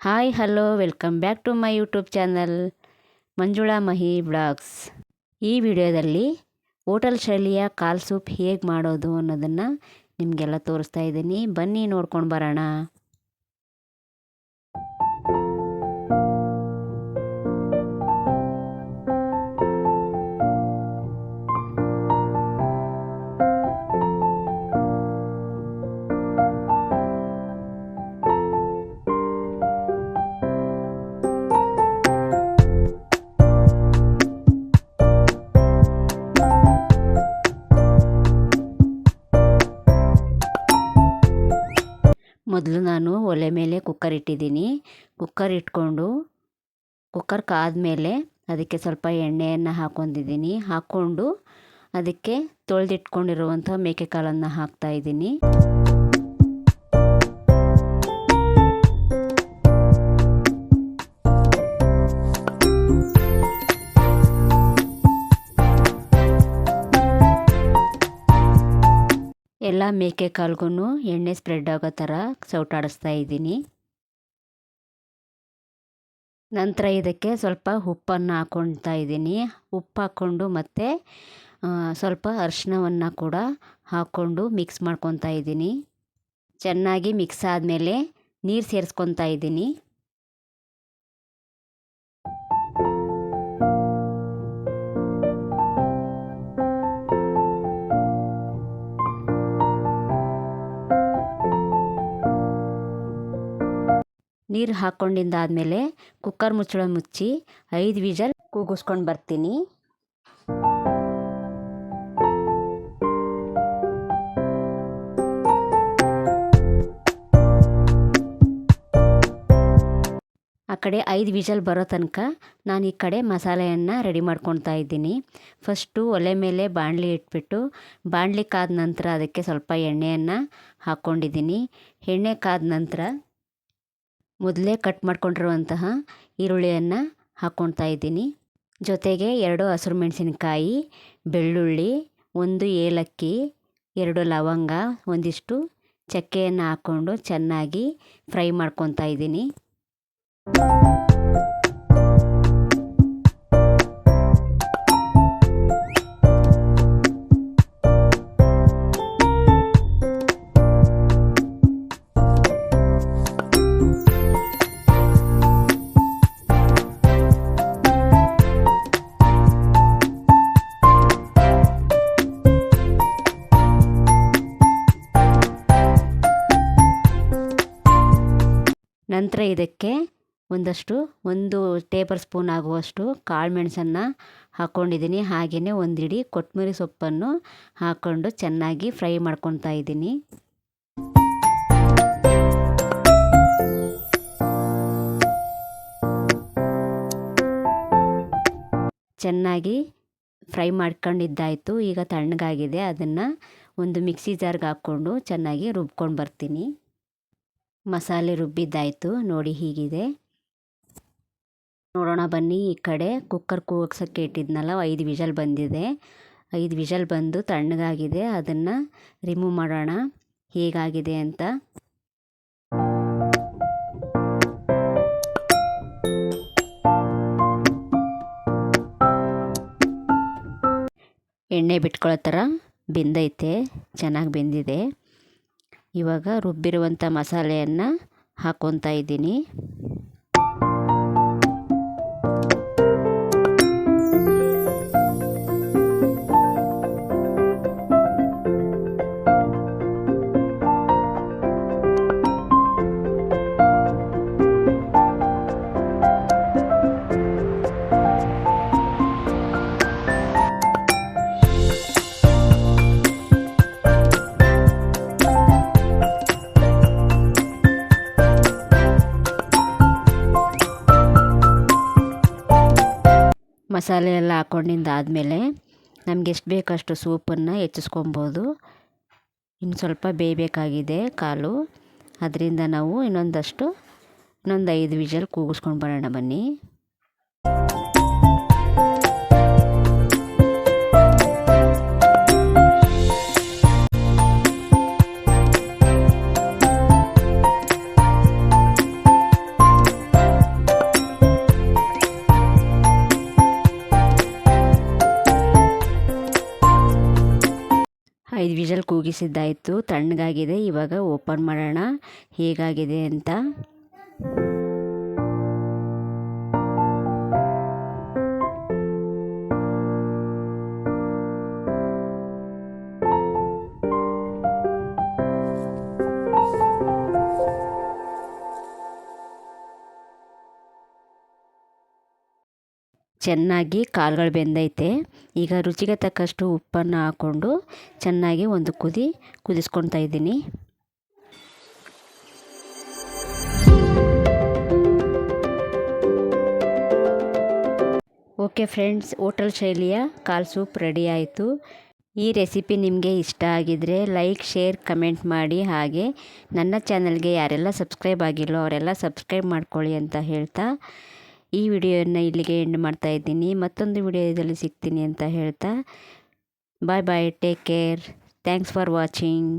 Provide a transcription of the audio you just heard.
Hi hello welcome back to my YouTube channel Manjula Mahi blogs ಈ ವಿಡಿಯೋದಲ್ಲಿ hotel ಶೈಲಿಯ ಕಾಲ್ soup ಹೇಗೆ ಮಾಡೋದು ಅನ್ನೋದನ್ನು ನಿಮಗೆಲ್ಲ ತೋರಿಸ್ತಾ ಇದ್ದೀನಿ. ಬನ್ನಿ ನೋಡ್ಕೊಂಡು ಬರೋಣ. ಮೊದಲು ನಾನು ಒಲೆ ಮೇಲೆ ಕುಕ್ಕರ್ ಇಟ್ಟಿದ್ದೀನಿ. ಕುಕ್ಕರ್ ಇಟ್ಕೊಂಡು ಕುಕ್ಕರ್ ಕಾದ್ಮೇಲೆ ಅದಕ್ಕೆ ಸ್ವಲ್ಪ ಎಣ್ಣೆಯನ್ನು ಹಾಕೊಂಡಿದ್ದೀನಿ ಹಾಕ್ಕೊಂಡು ಅದಕ್ಕೆ ತೊಳೆದಿಟ್ಕೊಂಡಿರುವಂಥ ಮೇಕೆ ಕಾಳನ್ನು ಹಾಕ್ತಾ ಎಲ್ಲ ಮೇಕೆ ಕಾಲ್ಗೂ ಎಣ್ಣೆ ಸ್ಪ್ರೆಡ್ ಆಗೋ ಥರ ಸೌಟಾಡಿಸ್ತಾ ಇದ್ದೀನಿ. ನಂತರ ಇದಕ್ಕೆ ಸ್ವಲ್ಪ ಉಪ್ಪನ್ನು ಹಾಕ್ಕೊಳ್ತಾ ಇದ್ದೀನಿ. ಉಪ್ಪು ಹಾಕ್ಕೊಂಡು ಮತ್ತು ಸ್ವಲ್ಪ ಅರಿಶಿನವನ್ನು ಕೂಡ ಹಾಕ್ಕೊಂಡು ಮಿಕ್ಸ್ ಮಾಡ್ಕೊತಾ ಇದ್ದೀನಿ. ಚೆನ್ನಾಗಿ ಮಿಕ್ಸ್ ಆದಮೇಲೆ ನೀರು ಸೇರಿಸ್ಕೊತಾ ಇದ್ದೀನಿ. ನೀರು ಹಾಕ್ಕೊಂಡಿದ್ದಾದಮೇಲೆ ಕುಕ್ಕರ್ ಮುಚ್ಚಳ ಮುಚ್ಚಿ ಐದು ವಿಜಲ್ ಕೂಗಿಸ್ಕೊಂಡು ಬರ್ತೀನಿ. ಆ ಕಡೆ ಐದು ವಿಜಲ್ ಬರೋ ತನಕ ನಾನು ಈ ಕಡೆ ಮಸಾಲೆಯನ್ನು ರೆಡಿ ಮಾಡ್ಕೊತಾ ಇದ್ದೀನಿ. ಫಸ್ಟು ಒಲೆ ಮೇಲೆ ಬಾಣಲಿ ಇಟ್ಬಿಟ್ಟು ಬಾಣಲಿ ಕಾದ ನಂತರ ಅದಕ್ಕೆ ಸ್ವಲ್ಪ ಎಣ್ಣೆಯನ್ನು ಹಾಕ್ಕೊಂಡಿದ್ದೀನಿ ಎಣ್ಣೆ ಕಾದ ನಂತರ ಮೊದಲೇ ಕಟ್ ಮಾಡ್ಕೊಂಡಿರುವಂತಹ ಈರುಳ್ಳಿಯನ್ನು ಹಾಕ್ಕೊಳ್ತಾ ಇದ್ದೀನಿ. ಜೊತೆಗೆ ಎರಡು ಹಸಿರು ಮೆಣಸಿನಕಾಯಿ, ಬೆಳ್ಳುಳ್ಳಿ, ಒಂದು ಏಲಕ್ಕಿ, ಎರಡು ಲವಂಗ, ಒಂದಿಷ್ಟು ಚಕ್ಕೆಯನ್ನು ಹಾಕ್ಕೊಂಡು ಚೆನ್ನಾಗಿ ಫ್ರೈ ಮಾಡ್ಕೊತಾ ಇದ್ದೀನಿ. ನಂತರ ಇದಕ್ಕೆ ಒಂದಷ್ಟು, ಒಂದು ಟೇಬಲ್ ಸ್ಪೂನ್ ಆಗುವಷ್ಟು ಕಾಳು ಮೆಣಸನ್ನು ಹಾಕ್ಕೊಂಡಿದ್ದೀನಿ ಹಾಗೆಯೇ ಒಂದಿಡಿ ಕೊತ್ತಂಬರಿ ಸೊಪ್ಪನ್ನು ಹಾಕ್ಕೊಂಡು ಚೆನ್ನಾಗಿ ಫ್ರೈ ಮಾಡ್ಕೊತಾ ಇದ್ದೀನಿ. ಚೆನ್ನಾಗಿ ಫ್ರೈ ಮಾಡ್ಕೊಂಡಿದ್ದಾಯಿತು. ಈಗ ತಣ್ಣಗಾಗಿದೆ. ಅದನ್ನು ಒಂದು ಮಿಕ್ಸಿ ಜಾರ್ಗೆ ಹಾಕ್ಕೊಂಡು ಚೆನ್ನಾಗಿ ರುಬ್ಕೊಂಡು ಬರ್ತೀನಿ. ಮಸಾಲೆ ರುಬ್ಬಿದ್ದಾಯಿತು. ನೋಡಿ ಹೀಗಿದೆ. ನೋಡೋಣ ಬನ್ನಿ ಈ ಕಡೆ. ಕುಕ್ಕರ್ ಕೂಗ್ಸೋಕ್ಕೆ ಇಟ್ಟಿದ್ನಲ್ಲ, ಐದು ವಿಷಲ್ ಬಂದಿದೆ. ಐದು ವಿಷಲ್ ಬಂದು ತಣ್ಣಗಾಗಿದೆ. ಅದನ್ನು ರಿಮೂವ್ ಮಾಡೋಣ. ಹೇಗಾಗಿದೆ ಅಂತ. ಎಣ್ಣೆ ಬಿಟ್ಕೊಳ್ಳೋ ಥರ ಬೆಂದೈತೆ. ಚೆನ್ನಾಗಿ ಬೆಂದಿದೆ. ಇವಾಗ ರುಬ್ಬಿರುವಂಥ ಮಸಾಲೆಯನ್ನು ಹಾಕ್ಕೊತಾ ಇದ್ದೀನಿ. ಮಸಾಲೆ ಎಲ್ಲ ಹಾಕ್ಕೊಂಡಿದ್ದಾದಮೇಲೆ ನಮ್ಗೆ ಎಷ್ಟು ಬೇಕಷ್ಟು ಸೂಪನ್ನು ಹೆಚ್ಚಿಸ್ಕೊಬೋದು. ಇನ್ನು ಸ್ವಲ್ಪ ಬೇಯಬೇಕಾಗಿದೆ ಕಾಲು. ಅದರಿಂದ ನಾವು ಇನ್ನೊಂದಷ್ಟು ಇನ್ನೊಂದು ಐದು ವಿಜಲ್ ಕೂಗಿಸ್ಕೊಂಡು ಬರೋಣ ಬನ್ನಿ. ಐದು ವಿಜಲ್ ಕೂಗಿಸಿದ್ದಾಯಿತು ತಣ್ಣಗಾಗಿದೆ ಇವಾಗ ಓಪನ್ ಮಾಡೋಣ. ಹೇಗಾಗಿದೆ ಅಂತ? ಚೆನ್ನಾಗಿ ಕಾಳುಗಳು ಬೆಂದೈತೆ. ಈಗ ರುಚಿಗೆ ತಕ್ಕಷ್ಟು ಉಪ್ಪನ್ನು ಹಾಕ್ಕೊಂಡು ಚೆನ್ನಾಗಿ ಒಂದು ಕುದಿ ಕುದಿಸ್ಕೊತಾ ಇದ್ದೀನಿ. ಓಕೆ ಫ್ರೆಂಡ್ಸ್, ಹೋಟೆಲ್ ಶೈಲಿಯ ಕಾಲ್ ಸೂಪ್ ರೆಡಿ ಆಯಿತು. ಈ ರೆಸಿಪಿ ನಿಮಗೆ ಇಷ್ಟ ಆಗಿದರೆ ಲೈಕ್, ಶೇರ್, ಕಮೆಂಟ್ ಮಾಡಿ. ಹಾಗೆ ನನ್ನ ಚಾನಲ್ಗೆ ಯಾರೆಲ್ಲ ಸಬ್ಸ್ಕ್ರೈಬ್ ಆಗಿಲ್ಲೋ ಅವರೆಲ್ಲ ಸಬ್ಸ್ಕ್ರೈಬ್ ಮಾಡ್ಕೊಳ್ಳಿ ಅಂತ ಹೇಳ್ತಾ ಈ ವಿಡಿಯೋನ ಇಲ್ಲಿಗೆ ಎಂಡ್ ಮಾಡ್ತಾ ಇದ್ದೀನಿ. ಮತ್ತೊಂದು ವಿಡಿಯೋದಲ್ಲಿ ಸಿಗ್ತೀನಿ ಅಂತ ಹೇಳ್ತಾ bye bye take care thanks for watching